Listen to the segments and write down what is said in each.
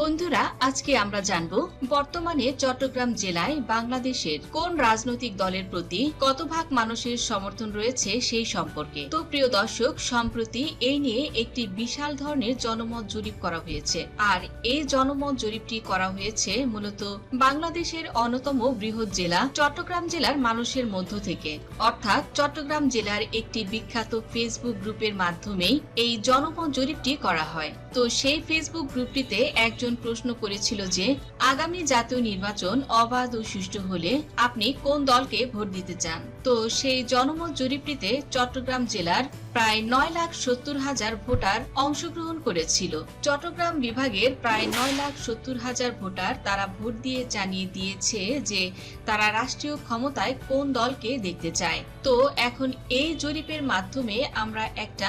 বন্ধুরা, আজকে আমরা জানব বর্তমানে চট্টগ্রাম জেলায় বাংলাদেশের কোন রাজনৈতিক দলের প্রতি কত ভাগ মানুষের সমর্থন রয়েছে সেই সম্পর্কে। তো প্রিয় দর্শক, সম্প্রতি এই নিয়ে একটি বিশাল ধরনের জনমত জরিপ করা হয়েছে। আর এই জনমত জরিপটি করা হয়েছে মূলত বাংলাদেশের অন্যতম বৃহৎ জেলা চট্টগ্রাম জেলার মানুষের মধ্য থেকে। অর্থাৎ চট্টগ্রাম জেলার একটি বিখ্যাত ফেসবুক গ্রুপের মাধ্যমেই এই জনমত জরিপটি করা হয়। তো সেই ফেসবুক গ্রুপটিতে একজন প্রশ্ন করেছিল যে, আগামী জাতীয় নির্বাচন অবাধ ও সুষ্ঠু হলে আপনি কোন দলকে ভোট দিতে চান? তো সেই জনমত জরিপটিতে চট্টগ্রাম জেলার প্রায় নয় লাখ সত্তর হাজার ভোটার অংশগ্রহণ করেছিল। চট্টগ্রাম বিভাগের প্রায় নয় লাখ সত্তর হাজার ভোটার তারা ভোট দিয়ে জানিয়ে দিয়েছে যে, তারা রাষ্ট্রীয় ক্ষমতায় কোন দলকে দেখতে চায়। তো এখন এই জরিপের মাধ্যমে আমরা একটা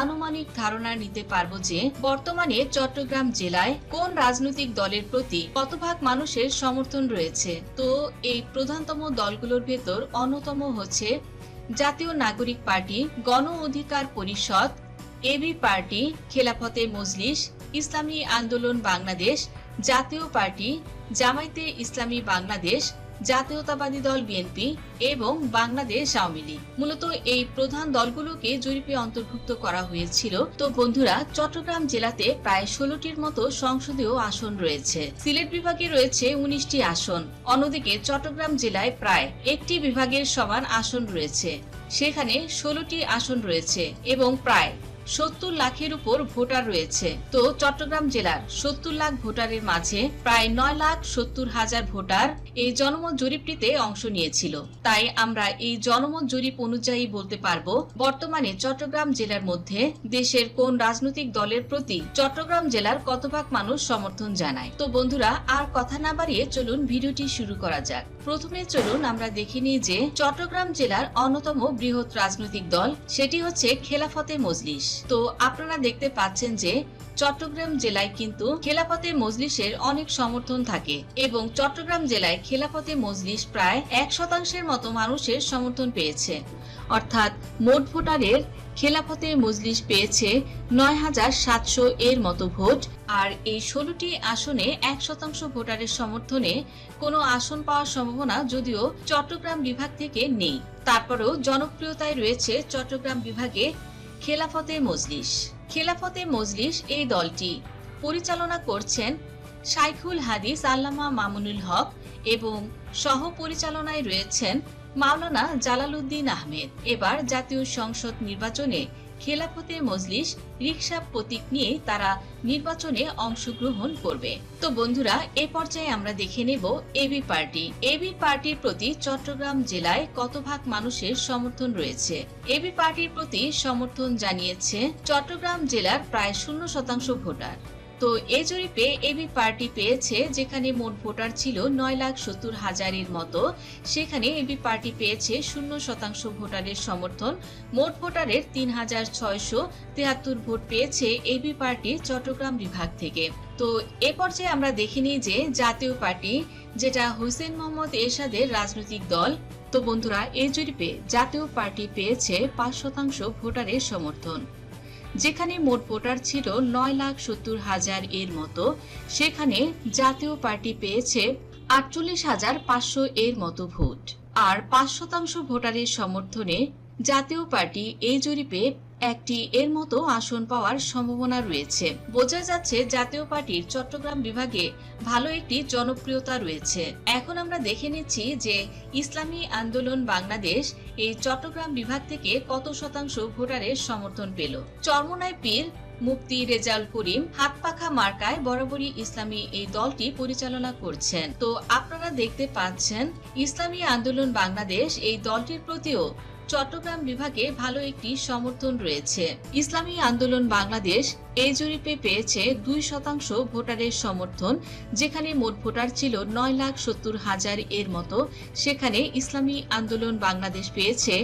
আনুমানিক ধারণা নিতে পারব যে বর্তমানে চট্টগ্রাম জেলায় কোন রাজনৈতিক দলের প্রতি কতভাগ মানুষের সমর্থন রয়েছে? তো এই প্রধানতম দলগুলোর ভেতর অন্যতম হচ্ছে জাতীয় নাগরিক পার্টি, গণ অধিকার পরিষদ, এবি পার্টি, খেলাফতে মজলিস, ইসলামী আন্দোলন বাংলাদেশ, জাতীয় পার্টি, জামায়াতে ইসলামী বাংলাদেশ জাতীয়তাবাদী দল বিএনপি এবং বাংলাদেশ আওয়ামী লীগ। মূলত এই প্রধান দলগুলোকে জরিপে অন্তর্ভুক্ত করা হয়েছিল। তো বন্ধুরা, চট্টগ্রাম জেলাতে প্রায় ষোলোটির মতো সংসদীয় আসন রয়েছে। সিলেট বিভাগে রয়েছে উনিশটি আসন। অন্যদিকে চট্টগ্রাম জেলায় প্রায় একটি বিভাগের সমান আসন রয়েছে। সেখানে ষোলোটি আসন রয়েছে এবং প্রায় সত্তর লাখের উপর ভোটার রয়েছে। তো চট্টগ্রাম জেলার সত্তর লাখ ভোটারের মাঝে প্রায় নয় লাখ সত্তর হাজার ভোটার এই জনমত জরিপটিতে অংশ নিয়েছিল। তাই আমরা এই জনমত জরিপ অনুযায়ী বলতে পারব, বর্তমানে চট্টগ্রাম জেলার মধ্যে দেশের কোন রাজনৈতিক দলের প্রতি চট্টগ্রাম জেলার কত ভাগ মানুষ সমর্থন জানায়। তো বন্ধুরা, আর কথা না বাড়িয়ে চলুন ভিডিওটি শুরু করা যাক। প্রথমে চলুন আমরা দেখে নিই যে চট্টগ্রাম জেলার অন্যতম বৃহৎ রাজনৈতিক দল, সেটি হচ্ছে খেলাফতে মজলিস। তো আপনারা দেখতে পাচ্ছেন যে চট্টগ্রাম জেলায় কিন্তু খেলাফতে মজলিসের অনেক সমর্থন থাকে এবং চট্টগ্রাম জেলায় খেলাফতে মজলিস প্রায় এক শতাংশের মতো মানুষের সমর্থন পেয়েছে। অর্থাৎ মোট ভোটারের খেলাফতে মজলিস পেয়েছে নয় হাজার সাতশো এর মতো ভোট। আর এই ষোলোটি আসনে এক শতাংশ ভোটারের সমর্থনে কোনো আসন পাওয়ার সম্ভাবনা যদিও চট্টগ্রাম বিভাগ থেকে নেই। তারপরেও জনপ্রিয়তায় রয়েছে চট্টগ্রাম বিভাগে খেলাফতে মজলিস। খেলাফতে মজলিস এই দলটি। পরিচালনা করছেন শাইখুল হাদিস আল্লামা মামুনুল হক এবং সহ পরিচালনায় রয়েছেন মাওলানা জালালউদ্দিন আহমেদ। এবার জাতীয় সংসদ নির্বাচনে খেলাফতে মজলিস রিক্সা প্রতীক নিয়ে তারা নির্বাচনে অংশগ্রহণ করবে। তো বন্ধুরা, এ পর্যায়ে আমরা দেখে নেব এবি পার্টি। এবি পার্টির প্রতি চট্টগ্রাম জেলায় কত ভাগ মানুষের সমর্থন রয়েছে? এবি পার্টির প্রতি সমর্থন জানিয়েছে চট্টগ্রাম জেলার প্রায় শূন্য শতাংশ ভোটার। তো এই জরিপে এবি পার্টি পেয়েছে, যেখানে মোট ভোটার ছিল নয় লাখ সত্তর হাজারের মতো। সেখানে এবি পার্টি পেয়েছে শূন্য শতাংশ ভোটারের সমর্থন। মোট ভোটারের তিন হাজার ছয়শো তেহাত্তর ভোট পেয়েছে এবি পার্টি চট্টগ্রাম বিভাগ থেকে। তো এ পর্যায়ে আমরা দেখে নিই যে জাতীয় পার্টি, যেটা হোসেন মোহাম্মদ এরশাদের রাজনৈতিক দল, তো বন্ধুরা এই জরিপে জাতীয় পার্টি পেয়েছে পাঁচ শতাংশ ভোটারের সমর্থন। যেখানে মোট ভোটার ছিল নয় লাখ সত্তর হাজার এর মতো, সেখানে জাতীয় পার্টি পেয়েছে আটচল্লিশ হাজার পাঁচশো এর মতো ভোট। আর পাঁচ শতাংশ ভোটারের সমর্থনে জাতীয় পার্টি এই জরিপে একটি এর মতো আসন পাওয়ার সম্ভাবনা রয়েছে। বোঝা যাচ্ছে জাতীয় পার্টির চট্টগ্রাম বিভাগে ভালো একটি জনপ্রিয়তা রয়েছে। এখন আমরা দেখে নিচ্ছি যে ইসলামী আন্দোলন বাংলাদেশ এই চট্টগ্রাম বিভাগ থেকে কত শতাংশ ভোটারের সমর্থন পেল? চরমনায় পীর মুফতি রেজাল করিম হাতপাখা মার্কায় বরাবরই ইসলামী এই দলটি পরিচালনা করছেন। তো আপনারা দেখতে পাচ্ছেন, ইসলামী আন্দোলন বাংলাদেশ এই দলটির প্রতিও চট্টগ্রাম বিভাগে ভালো একটি সমর্থন রয়েছে। ইসলামী আন্দোলন বাংলাদেশ এই জরিপে পেয়েছে দুই শতাংশ ভোটারের সমর্থন, যেখানে মোট ভোটার ছিল নয় লাখ সত্তর হাজার এর মতো। সেখানে ইসলামী আন্দোলন বাংলাদেশ পেয়েছে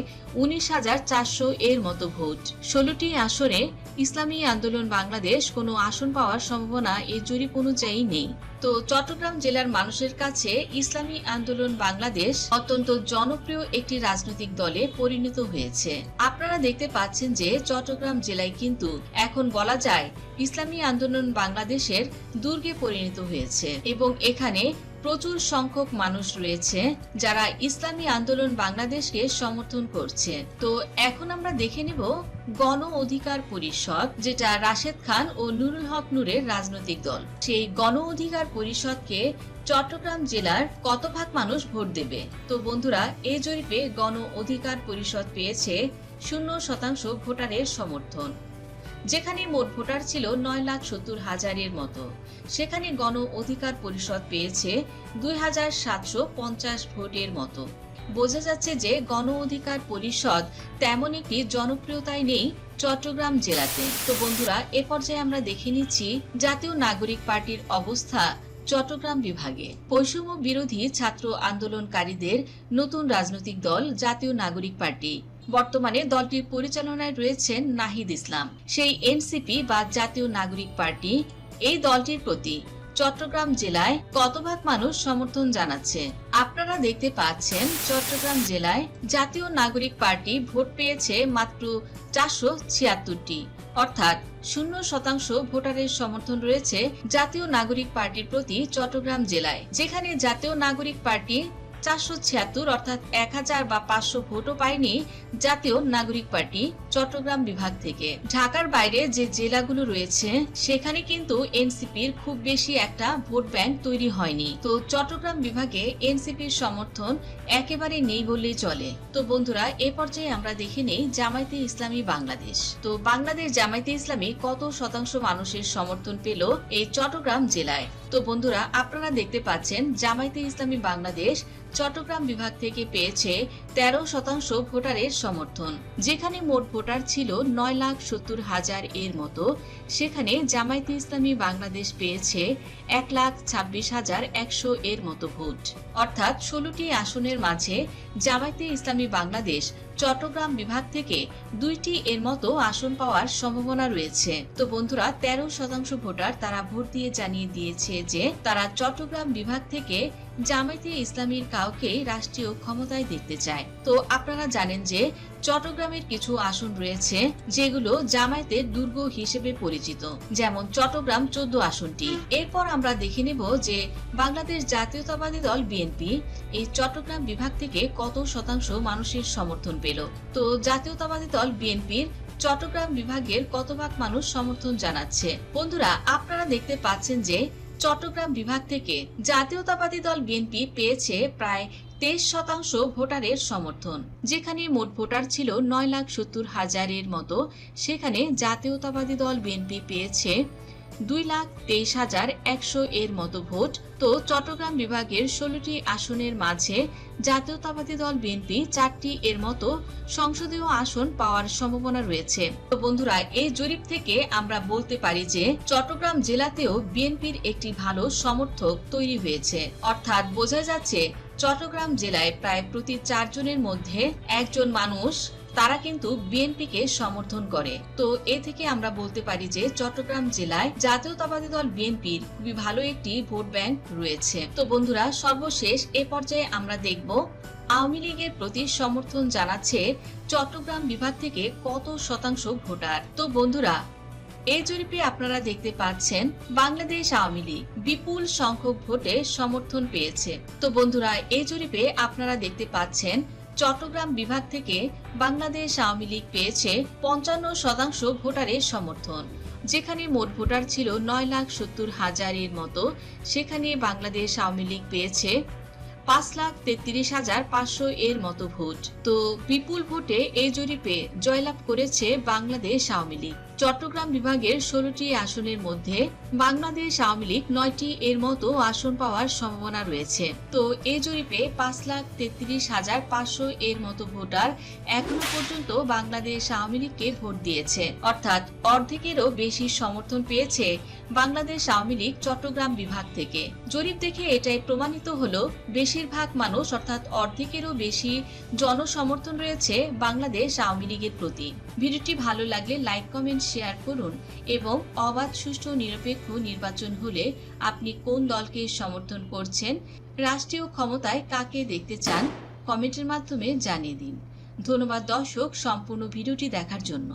উনিশ হাজার চারশো এর মতো ভোট। ষোলোটি আসনে ইসলামী আন্দোলন বাংলাদেশ কোনো আসন পাওয়ার সম্ভাবনা এই জরিপ অনুযায়ী নেই। তো চট্টগ্রাম জেলার মানুষের কাছে ইসলামী আন্দোলন বাংলাদেশ অত্যন্ত জনপ্রিয় একটি রাজনৈতিক দলে পরিণত হয়েছে। আপনারা দেখতে পাচ্ছেন যে চট্টগ্রাম জেলায় কিন্তু এখন বলা যায় প্রায় ইসলামী আন্দোলন বাংলাদেশের দুর্গে পরিণত হয়েছে এবং এখানে প্রচুর সংখ্যক মানুষ রয়েছে যারা ইসলামী আন্দোলন বাংলাদেশকে সমর্থন করছে। তো এখন আমরা দেখে নেব গণ অধিকার পরিষদ, যেটা রাশেদ খান ও নুরুল হক নূরের রাজনৈতিক দল। সেই গণ অধিকার পরিষদকে চট্টগ্রাম জেলার কত ভাগ মানুষ ভোট দেবে? তো বন্ধুরা এই জরিপে গণ অধিকার পরিষদ পেয়েছে শূন্য শতাংশ ভোটারের সমর্থন। যেখানে মোট ভোটার ছিল নয় লাখ সত্তর হাজারের মতো। সেখানে গণ অধিকার পরিষদ পেয়েছে দুই হাজার সাতশো পঞ্চাশ ভোটের মতো। বোঝা যাচ্ছে যে গণ অধিকার পরিষদ তেমন একটি জনপ্রিয়তায় নেই চট্টগ্রাম জেলাতে। তো বন্ধুরা, এ পর্যায়ে আমরা দেখে নিচ্ছি জাতীয় নাগরিক পার্টির অবস্থা চট্টগ্রাম বিভাগে। বৈষম্য বিরোধী ছাত্র আন্দোলনকারীদের নতুন রাজনৈতিক দল জাতীয় নাগরিক পার্টি। বর্তমানে দলটির পরিচালনায় রয়েছেন নাহিদ ইসলাম। সেই এনসিপি বা জাতীয় নাগরিক পার্টি এই দলটির প্রতি চট্টগ্রাম জেলায় কত ভাগ মানুষ সমর্থন জানাচ্ছে? আপনারা দেখতে পাচ্ছেন চট্টগ্রাম জেলায় জাতীয় নাগরিক পার্টি ভোট পেয়েছে মাত্র চারশো ছিয়াত্তরটি। অর্থাৎ শূন্য শতাংশ ভোটারের সমর্থন রয়েছে জাতীয় নাগরিক পার্টির প্রতি চট্টগ্রাম জেলায়। যেখানে জাতীয় নাগরিক পার্টি চারশো ছিয়াত্তর অর্থাৎ এক হাজার বা পাঁচশো ভোটও পায়নি জাতীয় নাগরিক পার্টি। চট্টগ্রাম বিভাগ থেকে। ঢাকার বাইরে যে জেলাগুলো রয়েছে, সেখানে কিন্তু এনসিপির খুব বেশি একটা ভোট ব্যাংক তৈরি হয়নি। তো চট্টগ্রাম বিভাগে এনসিপির সমর্থন একেবারে নেই বললেই চলে। তো বন্ধুরা, এ পর্যায়ে আমরা দেখে নেই জামায়াতে ইসলামী বাংলাদেশ। তো বাংলাদেশ জামায়াতে ইসলামী কত শতাংশ মানুষের সমর্থন পেল এই চট্টগ্রাম জেলায়? তো বন্ধুরা, আপনারা দেখতে পাচ্ছেন জামায়াতে ইসলামী বাংলাদেশ চট্টগ্রাম বিভাগ থেকে পেয়েছে তেরো শতাংশ ভোটারের সমর্থন, যেখানে মোট ভোটার ছিল নয় লাখ সত্তর হাজার এর মতো। সেখানে জামায়াতে ইসলামী বাংলাদেশ পেয়েছে এক লাখ ছাব্বিশ হাজার একশো এর মতো ভোট। অর্থাৎ ষোলোটি আসনের মাঝে জামায়াতে ইসলামী বাংলাদেশ চট্টগ্রাম বিভাগ থেকে দুইটি এর মতো আসন পাওয়ার সম্ভাবনা রয়েছে। তো বন্ধুরা, তেরো শতাংশ ভোটার তারা ভোট দিয়ে জানিয়ে দিয়েছে যে তারা চট্টগ্রাম বিভাগ থেকে জামায়াতে ইসলামীর কাউকে রাষ্ট্রীয় ক্ষমতায় দেখতে চায়। তো আপনারা জানেন যে চট্টগ্রামের কিছু আসন রয়েছে যেগুলো জামায়াতের দুর্গ হিসেবে পরিচিত। যেমন চট্টগ্রাম চোদ্দ আসনটি। এরপর আমরা দেখে নেব যে বাংলাদেশ জাতীয়তাবাদী দল বিএনপি এই চট্টগ্রাম বিভাগ থেকে কত শতাংশ মানুষের সমর্থন পেল। তো জাতীয়তাবাদী দল বিএনপির চট্টগ্রাম বিভাগের কত ভাগ মানুষ সমর্থন জানাচ্ছে? বন্ধুরা, আপনারা দেখতে পাচ্ছেন যে চট্টগ্রাম বিভাগ থেকে জাতীয়তাবাদী দল বিএনপি পেয়েছে প্রায় তেইশ শতাংশ ভোটারের সমর্থন। যেখানে মোট ভোটার ছিল নয় লাখ সত্তর হাজারের মতো। সেখানে জাতীয়তাবাদী দল বিএনপি পেয়েছে দুই লাখ তেইশ হাজার একশো এর মতো ভোট। তো চট্টগ্রাম বিভাগের ষোলোটি আসনের মাঝে জাতীয়তাবাদী দল বিএনপি চারটি এর মতো সংসদীয় আসন পাওয়ার সম্ভাবনা রয়েছে। তো বন্ধুরা এই জরিপ থেকে আমরা বলতে পারি যে চট্টগ্রাম জেলাতেও বিএনপির একটি ভালো সমর্থক তৈরি হয়েছে। অর্থাৎ বোঝা যাচ্ছে চট্টগ্রাম জেলায় প্রায় প্রতি চারজনের মধ্যে একজন মানুষ তারা কিন্তু বিএনপিকে সমর্থন করে। তো এ থেকে আমরা বলতে পারি যে চট্টগ্রাম জেলায় জাতীয়তাবাদী দল বিএনপির খুবই ভালো একটি ভোট ব্যাংক রয়েছে। তো বন্ধুরা, সর্বশেষ এ পর্যায়ে আমরা দেখব আওয়ামী লীগের প্রতি সমর্থন জানাচ্ছে চট্টগ্রাম বিভাগ থেকে কত শতাংশ ভোটার। তো বন্ধুরা এই জরিপে আপনারা দেখতে পাচ্ছেন বাংলাদেশ আওয়ামী লীগ বিপুল সংখ্যক ভোটে সমর্থন পেয়েছে। তো বন্ধুরা এই জরিপে আপনারা দেখতে পাচ্ছেন চট্টগ্রাম বিভাগ থেকে বাংলাদেশ আওয়ামী লীগ পেয়েছে পঞ্চান্ন শতাংশ ভোটারের সমর্থন। যেখানে মোট ভোটার ছিল নয় লাখ সত্তর হাজারের মতো। সেখানে বাংলাদেশ আওয়ামী লীগ পেয়েছে পাঁচ লাখ তেত্রিশ হাজার পাঁচশো এর মতো ভোট। তো বিপুল ভোটে এই জরিপে জয়লাভ করেছে বাংলাদেশ আওয়ামী লীগ। চট্টগ্রাম বিভাগের ষোলোটি আসনের মধ্যে বাংলাদেশ আওয়ামী লীগ নয়টি এর মতো আসন পাওয়ার সম্ভাবনা রয়েছে। তো এই জরিপে পাঁচ লাখ তেত্রিশ হাজার পাঁচশো এর মতো ভোটার এখনও পর্যন্ত বাংলাদেশ আওয়ামী লীগকে ভোট দিয়েছে। অর্থাৎ অর্ধেকেরও বেশি সমর্থন পেয়েছে বাংলাদেশ আওয়ামী লীগ চট্টগ্রাম বিভাগ থেকে। জরিপ দেখে এটাই প্রমাণিত হলো, বেশিরভাগ মানুষ অর্থাৎ অর্ধেকেরও বেশি জনসমর্থন রয়েছে বাংলাদেশ আওয়ামী লীগের প্রতি। ভিডিওটি ভালো লাগলে লাইক, কমেন্ট শেয়ার করুন এবং অবাধ, সুষ্ঠু, নিরপেক্ষ নির্বাচন হলে আপনি কোন দলকে সমর্থন করছেন, রাষ্ট্রীয় ক্ষমতায় কাকে দেখতে চান, কমেন্টের মাধ্যমে জানিয়ে দিন। ধন্যবাদ দর্শক, সম্পূর্ণ ভিডিওটি দেখার জন্য।